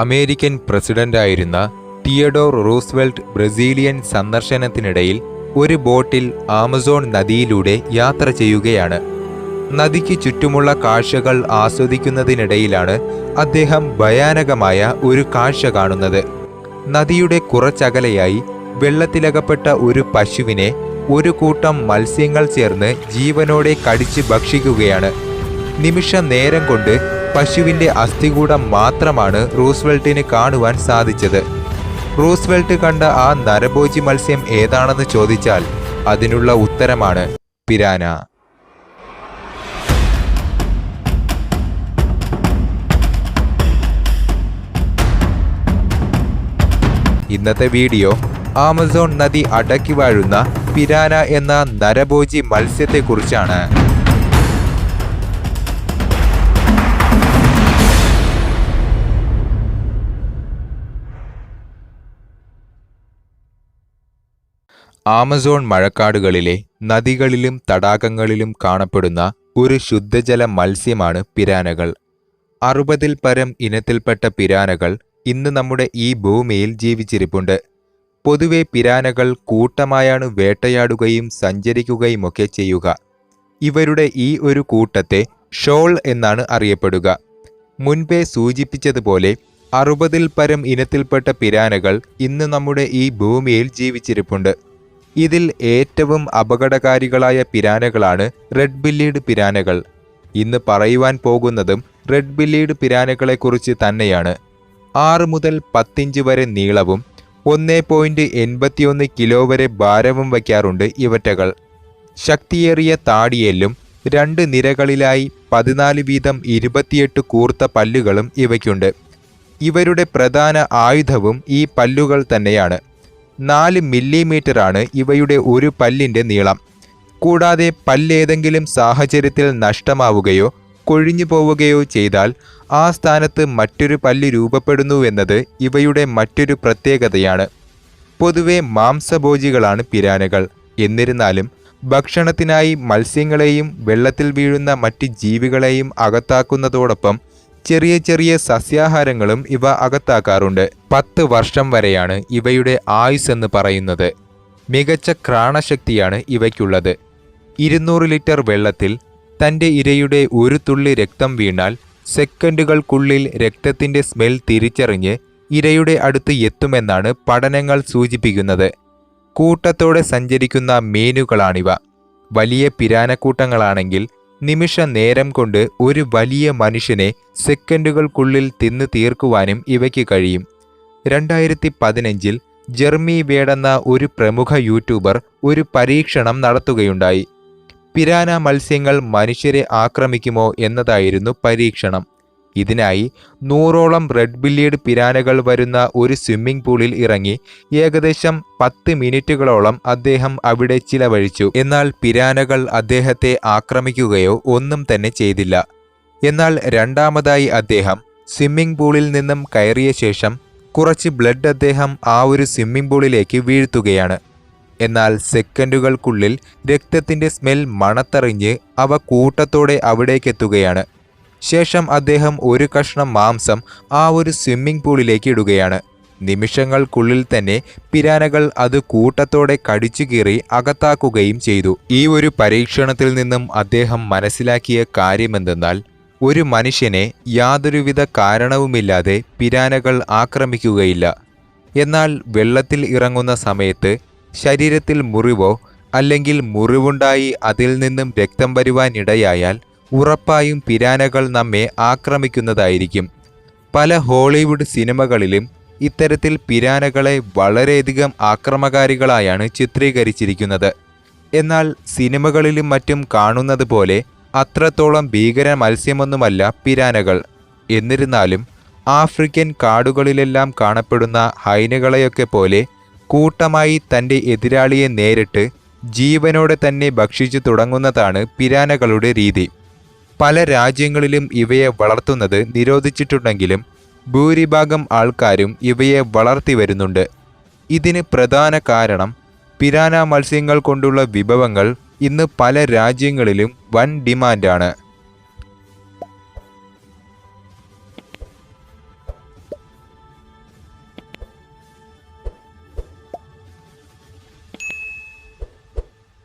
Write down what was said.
American പ്രസിഡന്റായിരുന്ന Theodore Roosevelt Brazilian സന്ദർശനത്തിനിടയിൽ ഒരു ബോട്ടിൽ Amazon നദിയിലൂടെ യാത്ര ചെയ്യുകയാണ്. നദിക്ക് ചുറ്റുമുള്ള കാഴ്ചകൾ ആസ്വദിക്കുന്നതിനിടയിലാണ് അദ്ദേഹം ഭയാനകമായ ഒരു കാഴ്ച കാണുന്നത്. നദിയുടെ കുറച്ചകലെയായി വെള്ളത്തിലകപ്പെട്ട ഒരു പശുവിനെ ഒരു കൂട്ടം മത്സ്യങ്ങൾ ചേർന്ന് ജീവനോടെ കടിച്ച് ഭക്ഷിക്കുകയാണ്. നിമിഷ നേരം കൊണ്ട് പശുവിന്റെ അസ്ഥികൂടം മാത്രമാണ് റൂസ്വെൽട്ടിന് കാണുവാൻ സാധിച്ചത്. റൂസ്വെൽട്ട് കണ്ട ആ നരഭോജി മത്സ്യം ഏതാണെന്ന് ചോദിച്ചാൽ അതിനുള്ള ഉത്തരമാണ് പിരാന. ഇന്നത്തെ വീഡിയോ ആമസോൺ നദി അടക്കി വാഴുന്ന പിരാന എന്ന നരഭോജി മത്സ്യത്തെക്കുറിച്ചാണ്. ആമസോൺ മഴക്കാടുകളിലെ നദികളിലും തടാകങ്ങളിലും കാണപ്പെടുന്ന ഒരു ശുദ്ധജല മത്സ്യമാണ് പിരാനകൾ. അറുപതിൽ പരം ഇനത്തിൽപ്പെട്ട പിരാനകൾ ഇന്ന് നമ്മുടെ ഈ ഭൂമിയിൽ ജീവിച്ചിരിപ്പുണ്ട്. പൊതുവെ പിരാനകൾ കൂട്ടമായാണ് വേട്ടയാടുകയും സഞ്ചരിക്കുകയുമൊക്കെ ചെയ്യുക. ഇവരുടെ ഈ ഒരു കൂട്ടത്തെ ഷോൾ എന്നാണ് അറിയപ്പെടുക. മുൻപേ സൂചിപ്പിച്ചതുപോലെ അറുപതിൽ പരം ഇനത്തിൽപ്പെട്ട പിരാനകൾ ഇന്ന് നമ്മുടെ ഈ ഭൂമിയിൽ ജീവിച്ചിരിപ്പുണ്ട്. ഇതിൽ ഏറ്റവും അപകടകാരികളായ പിരാനകളാണ് റെഡ് ബില്ലീഡ് പിരാനകൾ. ഇന്ന് പറയുവാൻ പോകുന്നതും റെഡ് ബില്ലീഡ് പിരാനകളെക്കുറിച്ച് തന്നെയാണ്. ആറ് മുതൽ പത്തിഞ്ച് വരെ നീളവും ഒന്ന് പോയിന്റ് എൺപത്തിയൊന്ന് കിലോ വരെ ഭാരവും വയ്ക്കാറുണ്ട് ഇവറ്റകൾ. ശക്തിയേറിയ താടിയെല്ലും രണ്ട് നിരകളിലായി പതിനാല് വീതം ഇരുപത്തിയെട്ട് കൂർത്ത പല്ലുകളും ഇവയ്ക്കുണ്ട്. ഇവരുടെ പ്രധാന ആയുധവും ഈ പല്ലുകൾ തന്നെയാണ്. നാല് മില്ലിമീറ്ററാണ് ഇവയുടെ ഒരു പല്ലിന്റെ നീളം. കൂടാതെ പല്ലേതെങ്കിലും സാഹചര്യത്തിൽ നഷ്ടമാവുകയോ കൊഴിഞ്ഞു പോവുകയോ ചെയ്താൽ ആ സ്ഥാനത്ത് മറ്റൊരു പല്ല് രൂപപ്പെടുന്നുവെന്നത് ഇവയുടെ മറ്റൊരു പ്രത്യേകതയാണ്. പൊതുവെ മാംസഭോജികളാണ് പിരാനകൾ. എന്നിരുന്നാലും ഭക്ഷണത്തിനായി മത്സ്യങ്ങളെയും വെള്ളത്തിൽ വീഴുന്ന മറ്റ് ജീവികളെയും അകത്താക്കുന്നതോടൊപ്പം ചെറിയ ചെറിയ സസ്യാഹാരങ്ങളും ഇവ അകത്താക്കാറുണ്ട്. പത്ത് വർഷം വരെയാണ് ഇവയുടെ ആയുസ് എന്ന് പറയുന്നത്. മികച്ച ക്രാണശക്തിയാണ് ഇവയ്ക്കുള്ളത്. ഇരുന്നൂറ് ലിറ്റർ വെള്ളത്തിൽ തന്റെ ഇരയുടെ ഒരു തുള്ളി രക്തം വീണാൽ സെക്കൻഡുകൾക്കുള്ളിൽ രക്തത്തിന്റെ സ്മെൽ തിരിച്ചറിഞ്ഞ് ഇരയുടെ അടുത്ത് എത്തുമെന്നാണ് പഠനങ്ങൾ സൂചിപ്പിക്കുന്നത്. കൂട്ടത്തോടെ സഞ്ചരിക്കുന്ന മീനുകളാണിവ. വലിയ പിരാനക്കൂട്ടങ്ങളാണെങ്കിൽ നിമിഷ നേരം കൊണ്ട് ഒരു വലിയ മനുഷ്യനെ സെക്കൻഡുകൾക്കുള്ളിൽ തിന്നു തീർക്കുവാനും ഇവയ്ക്ക് കഴിയും. രണ്ടായിരത്തി പതിനഞ്ചിൽ ജെർമി വേടെന്ന ഒരു പ്രമുഖ യൂട്യൂബർ ഒരു പരീക്ഷണം നടത്തുകയുണ്ടായി. പിരാന മത്സ്യങ്ങൾ മനുഷ്യരെ ആക്രമിക്കുമോ എന്നതായിരുന്നു പരീക്ഷണം. ഇതിനായി നൂറോളം റെഡ് ബില്ലിയഡ് പിരാനകൾ വരുന്ന ഒരു സ്വിമ്മിംഗ് പൂളിൽ ഇറങ്ങി ഏകദേശം പത്ത് മിനിറ്റുകളോളം അദ്ദേഹം അവിടെ ചിലവഴിച്ചു. എന്നാൽ പിരാനകൾ അദ്ദേഹത്തെ ആക്രമിക്കുകയോ ഒന്നും തന്നെ ചെയ്തില്ല. എന്നാൽ രണ്ടാമതായി അദ്ദേഹം സ്വിമ്മിംഗ് പൂളിൽ നിന്നും കയറിയ ശേഷം കുറച്ച് ബ്ലഡ് അദ്ദേഹം ആ ഒരു സ്വിമ്മിംഗ് പൂളിലേക്ക് വീഴ്ത്തുകയാണ്. എന്നാൽ സെക്കൻഡുകൾക്കുള്ളിൽ രക്തത്തിന്റെ സ്മെൽ മണത്തറിഞ്ഞ് അവ കൂട്ടത്തോടെ അവിടേക്കെത്തുകയാണ്. ശേഷം അദ്ദേഹം ഒരു കഷ്ണം മാംസം ആ ഒരു സ്വിമ്മിംഗ് പൂളിലേക്ക് ഇടുകയാണ്. നിമിഷങ്ങൾക്കുള്ളിൽ തന്നെ പിരാനകൾ അത് കൂട്ടത്തോടെ കടിച്ചു കീറി അകത്താക്കുകയും ചെയ്തു. ഈ ഒരു പരീക്ഷണത്തിൽ നിന്നും അദ്ദേഹം മനസ്സിലാക്കിയ കാര്യമെന്തെന്നാൽ ഒരു മനുഷ്യനെ യാതൊരുവിധ കാരണവുമില്ലാതെ പിരാനകൾ ആക്രമിക്കുകയില്ല. എന്നാൽ വെള്ളത്തിൽ ഇറങ്ങുന്ന സമയത്ത് ശരീരത്തിൽ മുറിവോ അല്ലെങ്കിൽ മുറിവുണ്ടായി അതിൽ നിന്നും രക്തം വരുവാനിടയായാൽ ഉറപ്പായും പിരാനകൾ നമ്മെ ആക്രമിക്കുന്നതായിരിക്കും. പല ഹോളിവുഡ് സിനിമകളിലും ഇത്തരത്തിൽ പിരാനകളെ വളരെയധികം ആക്രമകാരികളായാണ് ചിത്രീകരിച്ചിരിക്കുന്നത്. എന്നാൽ സിനിമകളിലും മറ്റും കാണുന്നത് പോലെ അത്രത്തോളം ഭീകര മത്സ്യമൊന്നുമല്ല പിരാനകൾ. എന്നിരുന്നാലും ആഫ്രിക്കൻ കാടുകളിലെല്ലാം കാണപ്പെടുന്ന ഹൈനകളെയൊക്കെ പോലെ കൂട്ടമായി തന്റെ എതിരാളിയെ നേരിട്ട് ജീവനോടെ തന്നെ ഭക്ഷിച്ചു തുടങ്ങുന്നതാണ് പിരാനകളുടെ രീതി. പല രാജ്യങ്ങളിലും ഇവയെ വളർത്തുന്നത് നിരോധിച്ചിട്ടുണ്ടെങ്കിലും ഭൂരിഭാഗം ആൾക്കാരും ഇവയെ വളർത്തി വരുന്നുണ്ട്. ഇതിന് പ്രധാന കാരണം പിരാന മത്സ്യങ്ങൾ കൊണ്ടുള്ള വിഭവങ്ങൾ ഇന്ന് പല രാജ്യങ്ങളിലും വൻ ഡിമാൻഡാണ്.